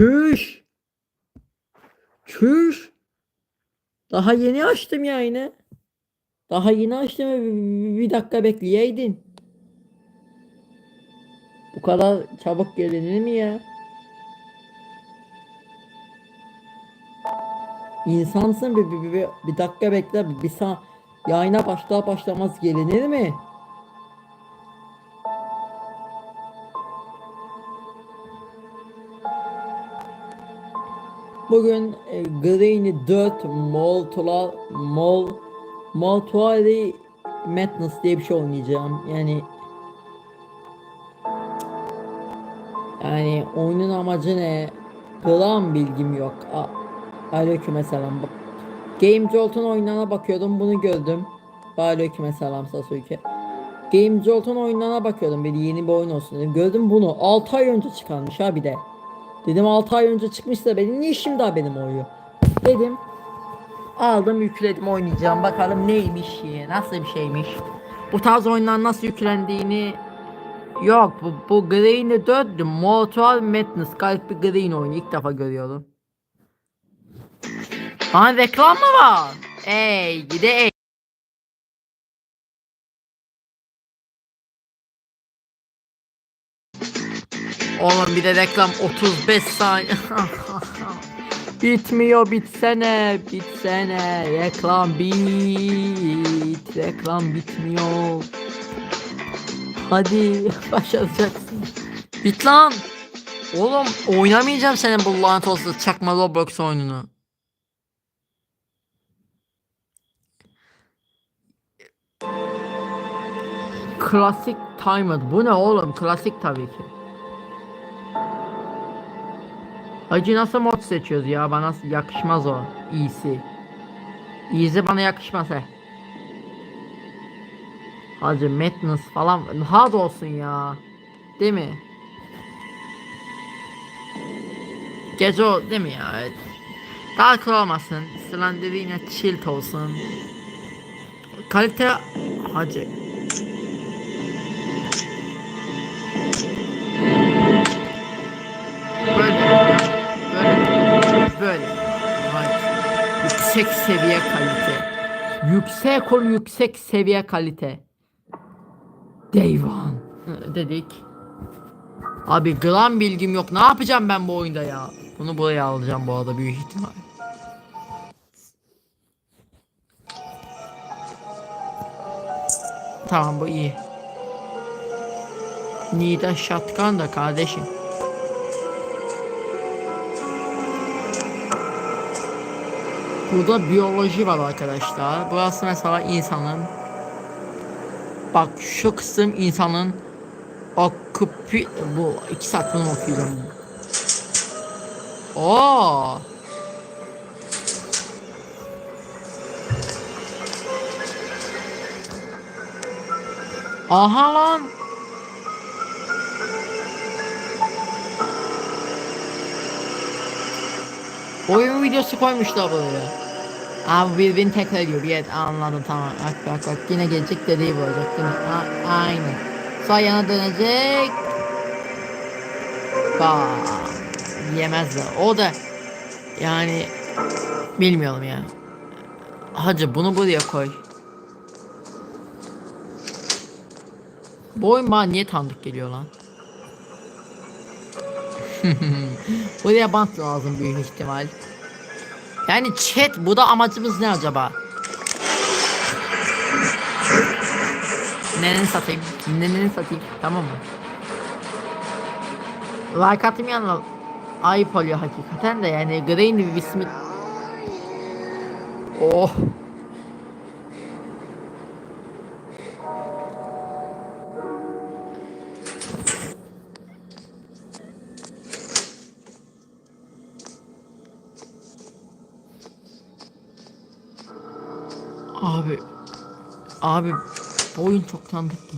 Çüş. Çüş. Daha yeni açtım yayını. Daha yeni açtım bir, dakika bekleyeydin. Bu kadar çabuk gelinir mi ya? İnsansın bir, bir, bir, bir dakika bekle bir, bir sa yayına başlar başlamaz gelinir mi? Bugün e, Green 4 Moltola Mol Moltuari Madness diye bir şey oynayacağım. Yani yani oyunun amacı ne? Gram bilgim yok. A Aleyküm selam. Game Jolt'un oyunlarına bakıyordum bunu gördüm. Aleyküm selam Sasuke. Game Jolt'un oyunlarına bakıyordum bir yeni bir oyun olsun dedim. Gördüm bunu 6 ay önce çıkarmış ha bir de. Dedim 6 ay önce çıkmışsa benim niye şimdi daha benim oynuyor? Dedim. Aldım yükledim oynayacağım bakalım neymiş nasıl bir şeymiş. Bu tarz oyunlar nasıl yüklendiğini Yok bu, bu Green'i 4 Mortal Madness gayet bir Green oyunu ilk defa görüyorum. Lan reklam mı var? Ey gide ey. Oğlum bir de reklam 35 saniye. Bitmiyor bitsene bitsene reklam bit reklam bitmiyor. Hadi başaracaksın. Bit lan. Oğlum oynamayacağım senin bu lanet olsun çakma Roblox oyununu. Klasik timer. Bu ne oğlum? Klasik tabii ki. Hacı nasıl mod seçiyoruz ya? Bana yakışmaz o. İyisi. İyisi bana yakışmaz he. Hacı Madness falan hard olsun ya. Değil mi? Gece o değil mi ya? Evet. Dark olmasın. Slenderina chill olsun. Kalite hacı. Yüksek seviye kalite. Yüksek ol yüksek seviye kalite. Deyvan dedik. Abi gram bilgim yok. Ne yapacağım ben bu oyunda ya? Bunu buraya alacağım bu arada büyük ihtimal. Tamam bu iyi. Nida shotgun da kardeşim. Burada biyoloji var arkadaşlar. Burası mesela insanın Bak şu kısım insanın okupi bu iki saat bunu okuyacağım. Oo. Aha lan. Oyun videosu koymuşlar buraya. Abi birbirini tekrar ediyor. Evet anladım tamam. Bak bak bak yine gelecek dediği bu olacak değil mi? A aynen. Sağ yana dönecek. Bam. Yemezler. O da yani bilmiyorum ya. Hacı bunu buraya koy. Bu bana niye tanıdık geliyor lan? buraya bant lazım büyük ihtimal. Yani chat bu da amacımız ne acaba? Neneni satayım. Neneni satayım. Tamam mı? Like atayım yanına ayıp oluyor hakikaten de yani Green ismi Oh Abi Abi bu oyun çok tanıdık ki.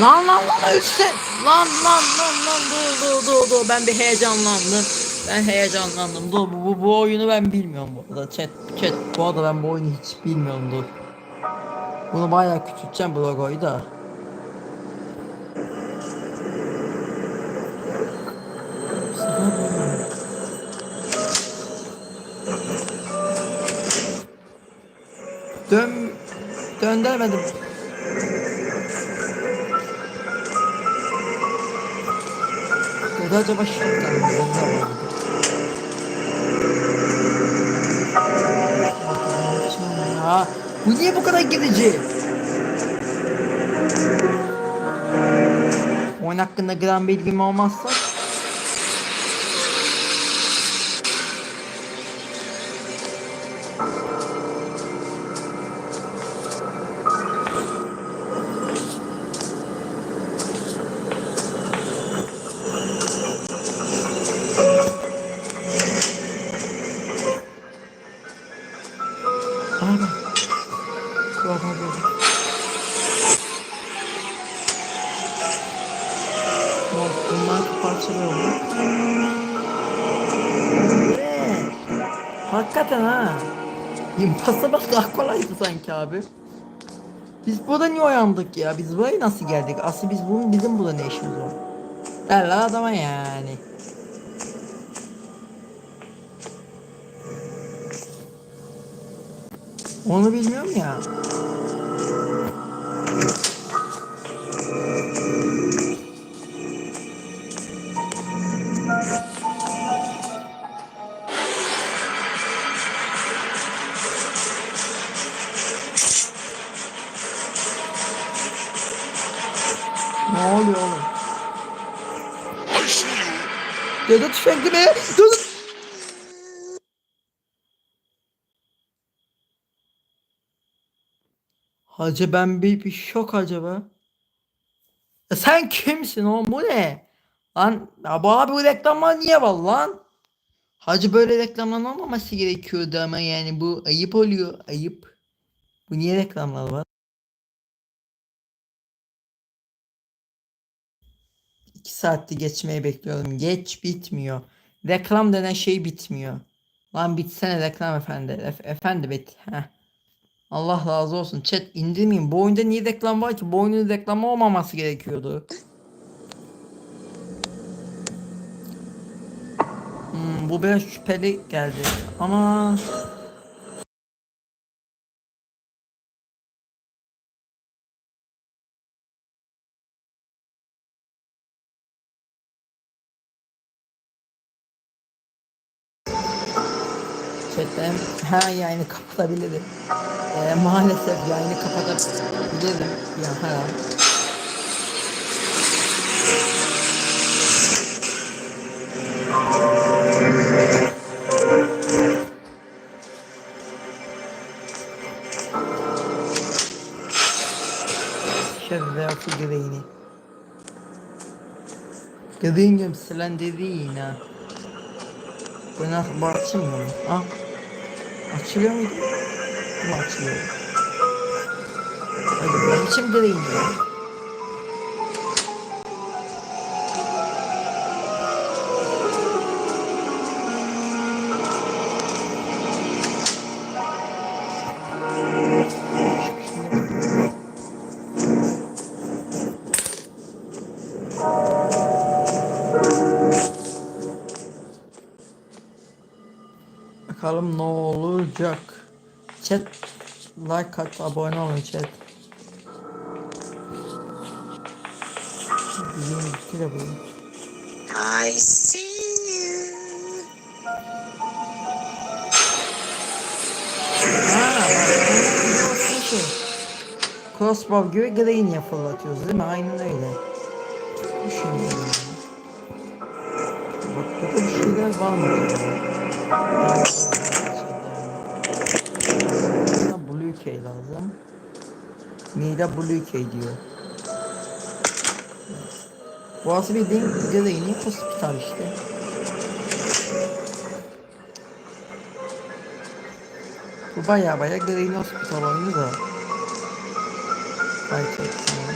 Lan lan lan ölse. Lan lan lan lan dur dur dur dur ben bir heyecanlandım. Ben heyecanlandım. Dur bu, bu, bu oyunu ben bilmiyorum bu arada. Chat chat bu arada ben bu oyunu hiç bilmiyorum dur. Bunu bayağı küçülteceğim bu logoyu da. Dön döndürmedim. Ya da acaba şuradan var. Ya bu niye bu kadar gerici? Oyun hakkında gram bilgim olmazsa Hakikaten ha. Impossible daha kolaydı sanki abi. Biz burada niye uyandık ya? Biz buraya nasıl geldik? Aslı biz bunun bizim burada ne işimiz var? Bella adama yani. Onu bilmiyorum ya. Dede tüfekli mi? Dur. Hacı ben bir, bir şok acaba. Ya sen kimsin oğlum bu ne? Lan ya bu abi bu reklamlar niye var lan? Hacı böyle reklamların olmaması gerekiyordu ama yani bu ayıp oluyor ayıp. Bu niye reklamlar var? İki saatti geçmeyi bekliyorum. Geç bitmiyor. Reklam denen şey bitmiyor. Lan bitsene reklam efendi. Ef- efendi bit. Heh. Allah razı olsun. Chat indirmeyin. Bu oyunda niye reklam var ki? Bu oyunun reklamı olmaması gerekiyordu. Hmm, bu biraz şüpheli geldi. Ama ha yayını kapatabilirim. Ee, maalesef yayını kapatabilirim. Ya her an. Şerrefu Green'i. Green'im Slenderina. Bu nasıl açılmıyor mu? Ha? Açılıyor muydu? Bu açılıyor. Hadi benim için Green ya. Bakalım ne olacak. Chat like at abone olun chat. I see you. Crossbow gibi Green'e fırlatıyoruz değil mi? Aynen öyle. Düşünüyorum. Bak burada bir şeyler var mı? acaba? Key lazım. Nida Blue Key diyor. Burası bildiğin Green'in hospital işte. Bu baya baya Green Hospital oyunu da. Çok tamam.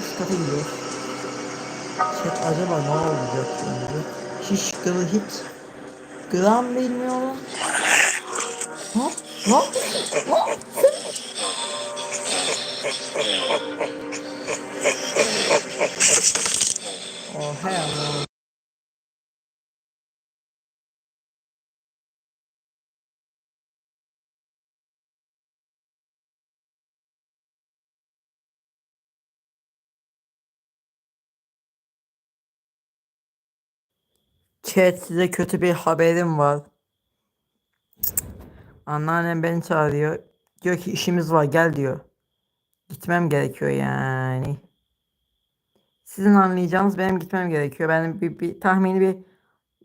Üst kata gidiyoruz. Chat acaba ne olacak şimdi? Şiş kılı hit. Gram bilmiyorum. Ha? Ne? Ne? Oh he ama. Chat size kötü bir haberim var. Anneannem beni çağırıyor. Diyor ki işimiz var gel diyor. Gitmem gerekiyor yani. Sizin anlayacağınız benim gitmem gerekiyor. Ben bir, bir tahmini bir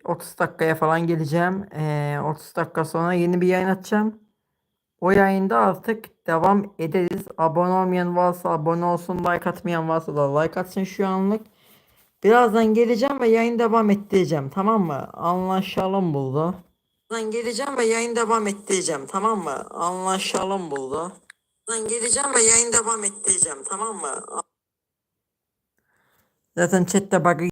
30 dakikaya falan geleceğim. Ee, 30 dakika sonra yeni bir yayın açacağım. O yayında artık devam ederiz. Abone olmayan varsa abone olsun. Like atmayan varsa da like atsın şu anlık. Birazdan geleceğim ve yayın devam ettireceğim. Tamam mı? Anlaşalım burada. Birazdan geleceğim ve yayın devam ettireceğim. Tamam mı? Anlaşalım burada. Birazdan geleceğim ve yayın devam ettireceğim. Tamam mı? Zaten chatte bug'ı